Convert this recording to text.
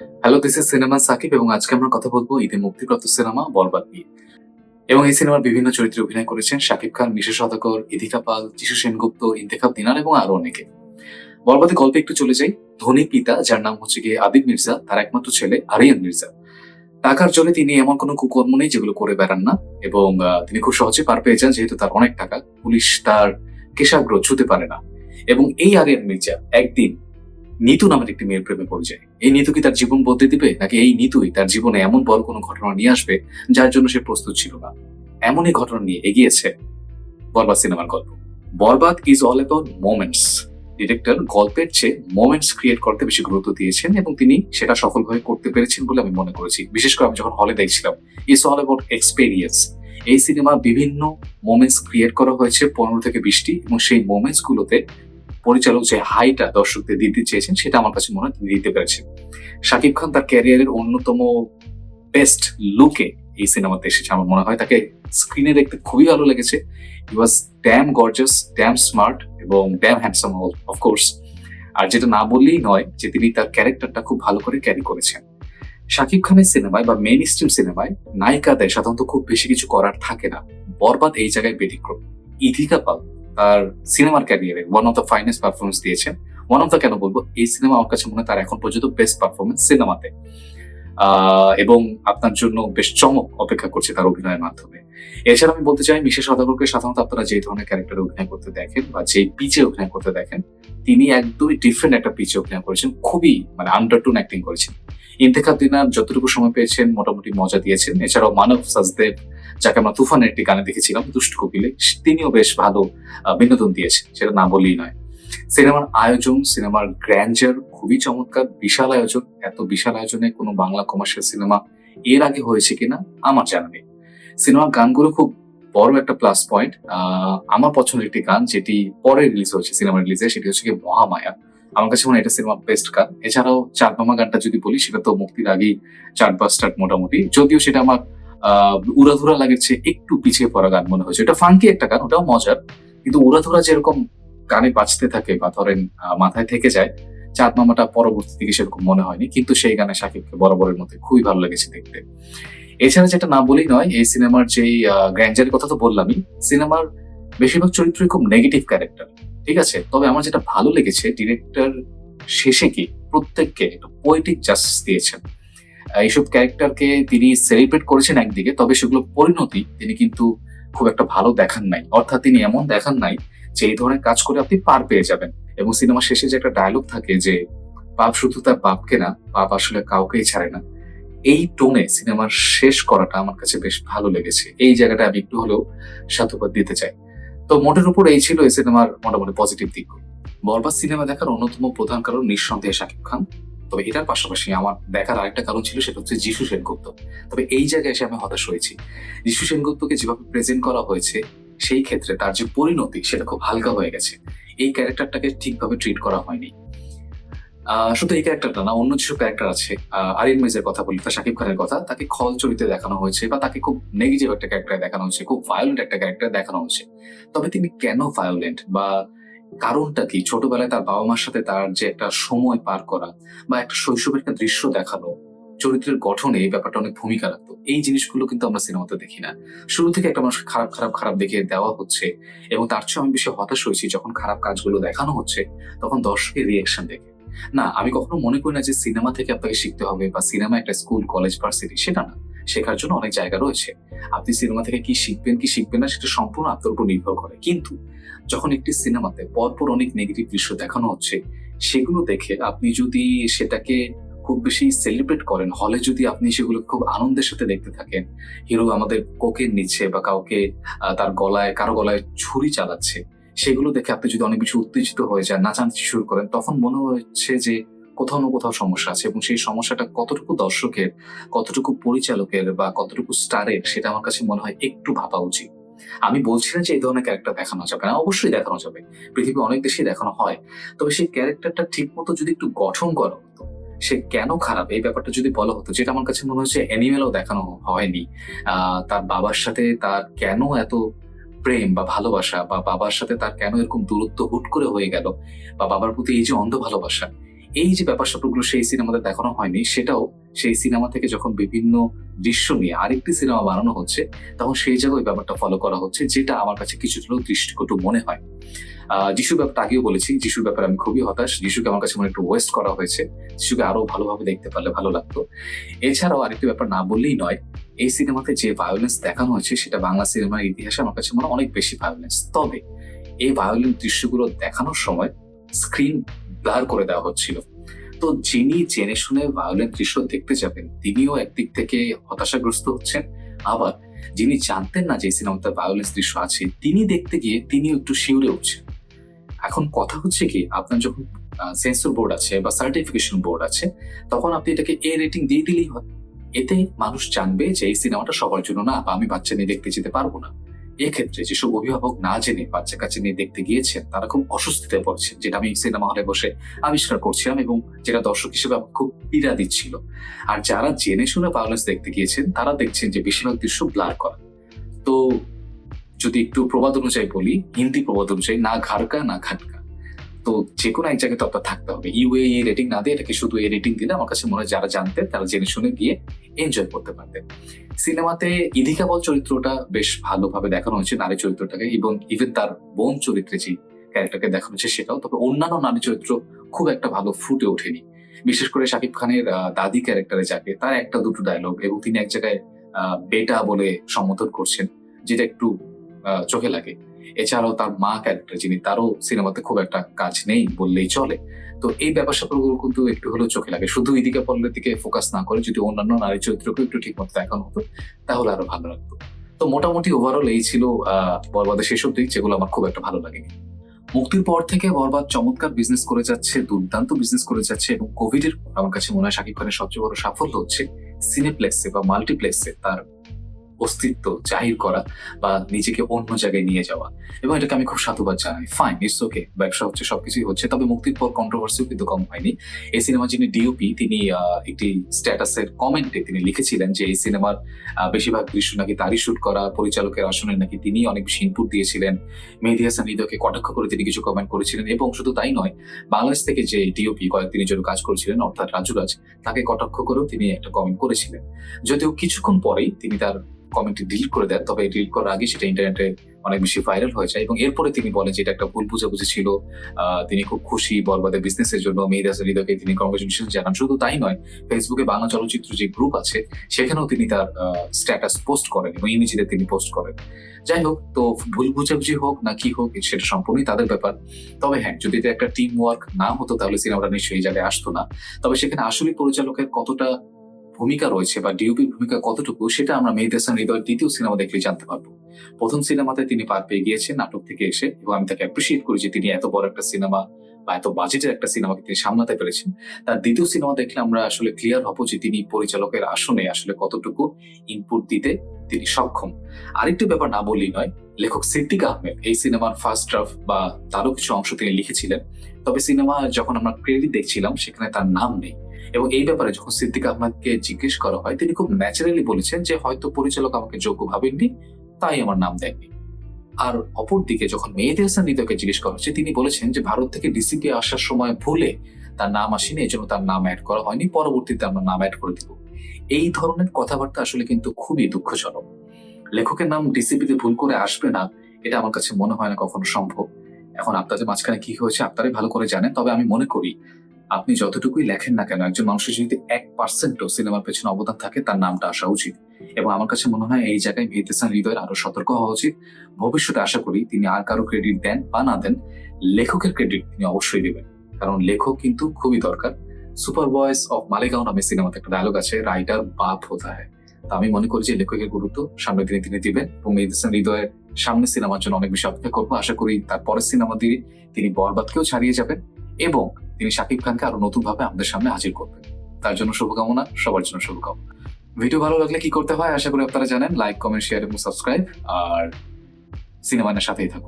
Hello this is cinema Sakib এবং আজকে আমরা কথা বলব ঈদে মুক্তিপ্রাপ্ত সিনেমা বরবাদ নিয়ে। এবং এই সিনেমার বিভিন্ন চরিত্রে অভিনয় করেছেন শাকিব খান, মিশা সদাকর ইদিকা পাল, যিশু সেনগুপ্ত, ইন্তেখাব দিনার এবং আরও অনেকে। বরবাদে গল্পে একটু চলে যাই। ধনী পিতা, যার নাম হচ্ছে গিয়ে আদিব মির্জা, তার একমাত্র ছেলে আরিয়ান মির্জা। টাকার জন্য তিনি এমন কোনো কুকর্ম নেই যেগুলো করে বেড়ান না এবং তিনি খুব সহজে পার পেয়ে যান যেহেতু তার অনেক টাকা। পুলিশ তার কেশাগ্র ছুতে পারে না। এবং এই আরিয়ান মির্জা একদিন নিতু নামের একটি মেয়ের প্রেমে পড়ে যায়। এই নিতু কি তার জীবন বদলে দিবে? নাকি এই নিতুই তার জীবনে এমন বড় কোনো ঘটনা নিয়ে আসবে যার জন্য সে প্রস্তুত ছিল না? এমনই ঘটনা নিয়ে এগিয়েছে বরবাদ সিনেমার গল্প। Borbaad is all about moments director গল্পের চেয়ে মোমেন্টস ক্রিয়েট করতে বেশি গুরুত্ব দিয়েছেন এবং তিনি সেটা সফলভাবে করতে পেরেছেন বলে আমি মনে করেছি। বিশেষ করে আমি যখন হলে দেখছিলাম ইটস অল অ্যাবাউট এক্সপেরিয়েন্স এই সিনেমা বিভিন্ন মোমেন্টস ক্রিয়েট করা হয়েছে পনেরো থেকে বিশটি এবং সেই মোমেন্টস গুলোতে পরিচালক যে হাইটা দর্শকদের দিতে চেয়েছেন, সেটা আমার কাছে মনে হয় তিনি দিতে পেরেছেন। শাকিব খান তার ক্যারিয়ারের অন্যতম বেস্ট লুকে এই সিনেমাতে এসেছে। আমার মনে হয় তাকে স্ক্রিনে দেখতে খুবই ভালো লেগেছে। He was damn gorgeous damn smart এবং ড্যাম হ্যান্ডসাম অফকোর্স আর যেটা না বললেই নয় যে তিনি তার ক্যারেক্টারটা খুব ভালো করে ক্যারি করেছেন। শাকিব খানের সিনেমায় বা মেইন স্ট্রিম সিনেমায় নায়িকাদের সাধারণত খুব বেশি কিছু করার থাকে না। বরবাদ এই জায়গায় ব্যতিক্রম। ইথিকা পাল তার সিনেমার ক্যারিয়ারে one of the finest performance দিয়েছেন ওয়ান অফ দ্য কেন বলব? এই সিনেমা আমার কাছে মনে হয় তার এখন পর্যন্ত বেস্ট পারফরমেন্স সিনেমাতে এবং আপনার জন্য বেশ চমক অপেক্ষা করছে তার অভিনয়ের মাধ্যমে। এছাড়া আমি বলতে চাই, মিশে সদাগরকে সাধারণত আপনারা যে ধরনের ক্যারেক্টারে অভিনয় করতে দেখেন বা যে পিচে অভিনয় করতে দেখেন, তিনি একদমই ডিফারেন্ট একটা পিচে অভিনয় করেছেন। খুবই মানে আন্ডারটুন অ্যাক্টিং করেছেন। ইন্তেখাব দিনার যতটুকু সময় পেয়েছেন, মোটামুটি মজা দিয়েছেন। এছাড়াও মানব সাজদেব, যাকে আমরা তুফানের একটি গানে দেখেছিলাম, দুষ্ট কপিলে তিনিও বেশ ভালো বিনোদন দিয়েছেন। সেটা না বললেই নয়। সিনেমার আয়োজন, সিনেমার গ্র্যান্ডার খুবই চমৎকার, বিশাল আয়োজন। এত বিশাল আয়োজনে কোনো বাংলা কমার্শিয়াল সিনেমা এর আগে হয়েছে কিনা, আমার জানা নেই। সিনেমার গানগুলো খুব বড় একটা প্লাস পয়েন্ট আমার পছন্দের একটি গান, যেটি পরে রিলিজ হয়েছে সিনেমা রিলিজে সেটি হচ্ছে মহামায়া। আমার কাছে মনে এটা সিনেমার বেস্ট গান এছাড়াও চার মামা গানটা যদি বলি, সেটা তো মুক্তির আগেই চার বাস্টার মোটামুটি। যদিও সেটা আমার, আহ, উড়াধুরা লাগেছে একটু পিছিয়ে পড়া গান মনে হয়েছে। এটা ফাঙ্কি একটা গান, ওটাও মজার। কিন্তু উড়াধুরা যেরকম গানে বাজতে থাকে বা ধরেন মাথায় থেকে যায়, চাঁদ মামাটা পরবর্তী দিকে সেরকম মনে হয়নি। কিন্তু সেই গানে সাকিবকে বরাবরের মধ্যে খুবই ভালো লেগেছে দেখতে। এছাড়া যেটা না বলেই নয়, এই সিনেমার যেই গ্র্যান্ডারের কথা তো বললামই সিনেমার বেশিরভাগ চরিত্রই খুব নেগেটিভ ক্যারেক্টার ঠিক আছে? তবে আমার যেটা ভালো লেগেছে ডিরেক্টর শেষে কি প্রত্যেককে একটা পোয়েটিক জাস্টিস দিয়েছেন। এইসব ক্যারেক্টারকে তিনি সেলিব্রেট করেছেন একদিকে, তবে সেগুলো পরিণতি তিনি কিন্তু খুব একটা ভালো দেখান নাই। অর্থাৎ তিনি এমন দেখান নাই যে এই ধরনের কাজ করে আপনি পার পেয়ে যাবেন। এবং সিনেমা শেষে যে একটা ডায়লগ থাকে যে পাপ শুধু তার বাপকে না পাপ আসলে কাউকেই ছাড়ে না। এই টোনে সিনেমার শেষ করাটা আমার কাছে বেশ ভালো লেগেছে। এই জায়গাটা আমি একটু হলেও সাধুবাদ দিতে চাই। তো মোটের উপর এই ছিল এই সিনেমার মোটামুটি পজিটিভ দিক বরবাদ সিনেমা দেখার অন্যতম প্রধান কারণ নিঃসন্দেহে শাকিব খান। তবে এটার পাশাপাশি আমার দেখার আরেকটা কারণ ছিল সেটা হচ্ছে যিশু সেনগুপ্ত। তবে এই জায়গায় এসে আমি হতাশ হয়েছি। যিশু সেনগুপ্তকে যেভাবে প্রেজেন্ট করা হয়েছে, সেই ক্ষেত্রে তার যে পরিণতি সেটা খুব হালকা হয়ে গেছে। এই ক্যারেক্টারটাকে ঠিকভাবে ট্রিট করা হয়নি। শুধু এই ক্যারেক্টারটা না, অন্য যেসব ক্যারেক্টার আছে। আরিন মির্জার কথা বলি শাকিব খানের কথা, তাকে খল চরিত্রে দেখানো হয়েছে বা তাকে খুব নেগেটিভ একটা ক্যারেক্টার দেখানো হয়েছে, খুব ভায়োলেন্ট একটা ক্যারেক্টার দেখানো হয়েছে। তবে তিনি কেন ভায়োলেন্ট বা কারণটা কি? ছোটবেলায় তার বাবা মার সাথে তার যে একটা সময় পার করা বা একটা শৈশবের একটা দৃশ্য দেখানো, চরিত্রের গঠনে, এই ব্যাপারটা অনেক ভূমিকা রাখতো। এই জিনিসগুলো কিন্তু আমরা সিনেমাতে দেখি না। শুরু থেকে একটা মানুষকে খারাপ খারাপ খারাপ দেখে দেওয়া হচ্ছে এবং তার চেয়ে আমি বেশি হতাশ হয়েছি যখন খারাপ কাজগুলো দেখানো হচ্ছে, তখন দর্শকের রিয়েকশন দেখে। না, আমি কখনো মনে করি না যে সিনেমা থেকে আপনাকে শিখতে হবে বা সিনেমা একটা স্কুল, কলেজ, ভার্সিটি, সেটা না। শেখার জন্য অনেক জায়গা রয়েছে। আপনি সিনেমা থেকে কি শিখবেন কি শিখবেন না, সেটা সম্পূর্ণ আপনার উপর নির্ভর করে। কিন্তু যখন একটি সিনেমাতে পরপর অনেক নেগেটিভ দৃশ্য দেখানো হচ্ছে, সেগুলো দেখে আপনি যদি সেটাকে খুব বেশি সেলিব্রেট করেন, হলে যদি আপনি সেগুলো খুব আনন্দের সাথে দেখতে থাকেন হিরো আমাদের কোকের নিচ্ছে বা কাউকে তার গলায়, কারও গলায় ছুরি চালাচ্ছে সেগুলো দেখে আপনি যদি অনেক বেশি উত্তেজিত হয়ে যান না নাচানাচি শুরু করেন, তখন মনে হচ্ছে যে কোথাও না কোথাও সমস্যা আছে এবং সেই সমস্যাটা কতটুকু দর্শকের, কতটুকু পরিচালকের বা কতটুকু স্টারের সেটা আমার কাছে মনে হয় একটু ভাবা উচিত। আমি বলছি না যে এই ধরনের ক্যারেক্টার দেখানো যাবে না, অবশ্যই দেখানো যাবে। পৃথিবী অনেক দেশেই দেখানো হয়। তবে সেই ক্যারেক্টারটা ঠিক মতো যদি একটু গঠন করা হতো, সে কেন খারাপ? এই ব্যাপারটা যদি বলা হতো, যেটা আমার কাছে মনে হচ্ছে অ্যানিমেলও দেখানো হয়নি তার বাবার সাথে তার কেন এত প্রেম বা ভালোবাসা বা বাবার সাথে তার কেন এরকম দূরত্ব হুট করে হয়ে গেল? বা বাবার প্রতি এই যে অন্ধ ভালোবাসা এই যে ব্যাপার স্যাপারগুলো সেই সিনেমাতে দেখানো হয়নি, সেটাও সেই সিনেমা থেকে যখন বিভিন্ন দৃশ্য নিয়ে আরেকটি সিনেমা বানানো হচ্ছে, তখন সেই জায়গায় ব্যাপারটা ফলো করা হচ্ছে, যেটা আমার কাছে কিছুটা দৃষ্টিকটু মনে হয়। যিশুর ব্যাপারটা আগেও বলেছি, যিশুর ব্যাপারে আমি খুবই হতাশ, যিশুকে আমার কাছে মনে একটু ওয়েস্ট করা হয়েছে, যিশুকে আরও ভালোভাবে দেখতে পারলে ভালো লাগতো। এছাড়াও আরেকটি ব্যাপার না বললেই নয়, এই সিনেমাতে যে ভায়োলেন্স দেখানো হয়েছে, সেটা বাংলা সিনেমার ইতিহাসে আমার কাছে মনে অনেক বেশি ভায়োলেন্স তবে এই ভায়োলেন্ট দৃশ্যগুলো দেখানোর সময় স্ক্রিন ব্লার করে দেওয়া হচ্ছিল। তো যিনি জেনে শুনে ভায়োলেন্ট দৃশ্য দেখতে যাবেন, তিনিও একদিক থেকে হতাশাগ্রস্ত হচ্ছেন। আবার যিনি জানতেন না যে সিনেমাতে ভায়োলেন্স দৃশ্য আছে, তিনি দেখতে গিয়ে তিনিও একটু শিউরে উঠছেন। এখন কথা হচ্ছে কি, আপনার যখন সেন্সর বোর্ড আছে বা সার্টিফিকেশন বোর্ড আছে, তখন আপনি এটাকে এ রেটিং দিয়ে দিলেই হয়। এতে মানুষ জানবে যে এই সিনেমাটা সবার জন্য না, বা আমি বাচ্চা নিয়ে দেখতে যেতে পারব না। এক্ষেত্রে যেসব অভিভাবক না জেনে বাচ্চা কাছে নিয়ে দেখতে গিয়েছেন, তারা খুব অস্বস্তিতে পড়ছেন, যেটা আমি সিনেমা হলে বসে আবিষ্কার করছিলাম এবং যেটা দর্শক হিসেবে আমার খুব পীড়া দিচ্ছিল। আর যারা জেনে শুনে ভায়োলেন্স দেখতে গিয়েছেন, তারা দেখছেন যে বেশিরভাগ দৃশ্য ব্লার করা। তো যদি একটু প্রবাদ অনুযায়ী বলি, হিন্দি প্রবাদ অনুযায়ী না ঘাড়কা, না ঘাটকা। তো যে কোনো এক জায়গায় তো থাকতে হবে। ইউএ রেটিং না দিয়ে এটাকে শুধু এ রেটিং দিলে আমার কাছে মনে হয় যারা জানতেন তারা জেনে শুনে গিয়ে এনজয় করতে পারতেন। সিনেমাতে ইধিকা বল চরিত্রটা বেশ ভালোভাবে দেখানো হয়েছে নারী চরিত্রটাকে এবং ইভেন তার বোন চরিত্রে যে ক্যারেক্টারকে দেখানো হয়েছে সেটাও, তবে অন্যান্য নারী চরিত্র খুব একটা ভালো ফুটে ওঠেনি। বিশেষ করে শাকিব খানের দাদি ক্যারেক্টারে যাকে, তার একটা দুটো ডায়লগ এবং তিনি এক জায়গায় বেটা বলে সম্বোধন করছেন, যেটা একটু চোখে লাগে। এছাড়াও তার মা ক্যারেক্টার যিনি, তারও সিনেমাতে খুব একটা কাজ নেই বললেই চলে। তো এই ব্যাপার স্যাপারগুলো কিন্তু একটু হলেও চোখে লাগে। শুধু এদিকে পল্লের দিকে ফোকাস না করে যদি অন্যান্য নারী চরিত্রকে একটু ঠিক মতো দেখানো হতো, তাহলে আরও ভালো লাগতো। তো মোটামুটি ওভারঅল এই ছিল বরবাদের সেসব দিক যেগুলো আমার খুব একটা ভালো লাগেনি। মুক্তির পর থেকে বরবাদ চমৎকার বিজনেস করে যাচ্ছে, দুর্দান্ত বিজনেস করে যাচ্ছে এবং কোভিড এর আমার কাছে মনে হয় শাকিব খানের সবচেয়ে বড় সাফল্য হচ্ছে সিনেপ্লেক্সে বা মাল্টিপ্লেক্সে তার অস্তিত্ব জাহির করা বা নিজেকে অন্য জায়গায় নিয়ে যাওয়া। এবং এটাকে আমি খুব সাধুবাদ জানাই। ফাইন ইটস ওকে ব্যবসা হচ্ছে সবকিছুই হচ্ছে। তবে মুক্তির পর কন্ট্রোভার্সিও কিন্তু কম হয়নি। এই সিনেমা যিনি ডিওপি তিনি একটি স্ট্যাটাসের কমেন্টে তিনি লিখেছিলেন যে এই সিনেমার বেশিরভাগ দৃশ্য নাকি তারই শুট করা। পরিচালকের আসনে নাকি তিনি অনেক বেশি ইনপুট দিয়েছিলেন। মেহেদি হাসান কটাক্ষ করে তিনি কিছু কমেন্ট করেছিলেন। এবং শুধু তাই নয়, বাংলাদেশ থেকে যে ডিওপি কয়েকদিনের জন্য কাজ করেছিলেন, অর্থাৎ রাজুরাজ তাকে কটাক্ষ করেও তিনি একটা কমেন্ট করেছিলেন। যদিও কিছুক্ষণ পরেই তিনি তার কমেন্টটি ডিলিট করে দেন, তবে ডিলিট করার আগে সেটা ইন্টারনেটে অনেক বেশি ভাইরাল হয়ে যায় এবং এরপরে তিনি বলেন যে এটা একটা ভুল বুঝাবুঝি ছিল। তিনি খুব খুশি বরবাদের বিজনেসের জন্য মেহেদি হৃদয়কে তিনি কংগ্রেচুলেশন জানান। শুধু তাই নয় ফেসবুকে বাংলা চলচ্চিত্র যে গ্রুপ আছে, সেখানেও তিনি তার স্ট্যাটাস পোস্ট করেন এবং ইমেজে তিনি পোস্ট করেন। যাই হোক, তো ভুল বুঝাবুঝি হোক না কি হোক, সেটা সম্পূর্ণই তাদের ব্যাপার। তবে হ্যাঁ যদি একটা টিম ওয়ার্ক না হতো, তাহলে সিনেমাটা নিশ্চয়ই জায়গায় আসতো না। তবে সেখানে আসলে পরিচালকের কতটা ভূমিকা রয়েছে বা ডিওপির ভূমিকা কতটুকু সেটা আমরা মেহেদি হাসান হৃদয়ের দ্বিতীয় সিনেমা দেখলে জানতে পারব। প্রথম সিনেমাতে তিনি পার পেয়ে গিয়েছেন নাটক থেকে এসে এবং আমি তাকে অ্যাপ্রিসিয়েট করি যে তিনি এত বড় একটা সিনেমা বা এত বাজেটের একটা সিনেমাকে তিনি সামলাতে পেরেছেন। তার দ্বিতীয় সিনেমা দেখলে আমরা আসলে ক্লিয়ার হব যে তিনি পরিচালকের আসনে আসলে কতটুকু ইনপুট দিতে তিনি সক্ষম। আরেকটি ব্যাপার না বললেই নয়, লেখক সিদ্দিক আহমেদ এই সিনেমার ফার্স্ট ড্রাফট বা তারও কিছু অংশ তিনি লিখেছিলেন। তবে সিনেমা যখন আমরা ক্রেডিট দেখছিলাম সেখানে তার নাম নেই। এবং এই ব্যাপারে যখন সিদ্দিক আহমেদকে জিজ্ঞেস করা হয়, তিনি খুব ন্যাচারালি বলেছেন যে, হয়তো পরিচালক আমাকে যোগ্য ভাবেননি, তাই আমার নাম দেননি। আর অপরদিকে যখন মেহেদি হাসান হৃদয়কে জিজ্ঞেস করা হচ্ছে, তিনি বলেছেন যে, ভারত থেকে ডিসিপি আসার সময় ভুলে তার নাম আসেনি, এই জন্য তার নাম অ্যাড করা হয়নি, পরবর্তীতে আমরা নাম অ্যাড করে দিব। এই ধরনের কথাবার্তা আসলে কিন্তু খুবই দুঃখজনক। লেখকের নাম ডিসিপিতে ভুল করে আসবে না, এটা আমার কাছে মনে হয় না কখনো সম্ভব। এখন আপনাদের মাঝখানে কি হয়েছে, আপনারাই ভালো করে জানেন, তবে আমি মনে করি আপনি যতটুকুই লেখেন না কেন, একজন মানুষের যদি এক পার্সেন্টও সিনেমার পেছনে অবদান থাকে, তার নামটা আসা উচিত। এবং আমার কাছে মনে হয় এই জায়গায় হাসান হৃদয়ের আরও সতর্ক হওয়া উচিত। ভবিষ্যতে আশা করি তিনি আর কারও ক্রেডিট দেন বা না দেন, লেখকের ক্রেডিট তিনি অবশ্যই দেবেন। কারণ লেখক কিন্তু খুবই দরকার। সুপার বয়েস অফ মালেগাঁও নামে সিনেমাতে একটা ডায়লগ আছে রাইটার বাপ হতা হয়। তা আমি মনে করি যে লেখকের গুরুত্ব সামনের দিনে তিনি দিবেন এবং মেহেদি হাসান হৃদয়ের সামনে সিনেমার জন্য অনেক বেশি অপেক্ষা করব। আশা করি তার পরের সিনেমা দিয়ে তিনি বরবাদকেও ছাড়িয়ে যাবেন এবং তিনি শাকিব খানকে আরও নতুন ভাবে আমাদের সামনে হাজির করবেন। তার জন্য শুভকামনা, সবার জন্য শুভকামনা। ভিডিও ভালো লাগলে কি করতে হয় আশা করি আপনারা জানেন লাইক কমেন্ট শেয়ার এবং সাবস্ক্রাইব আর সিনেমানের সাথেই থাকুন।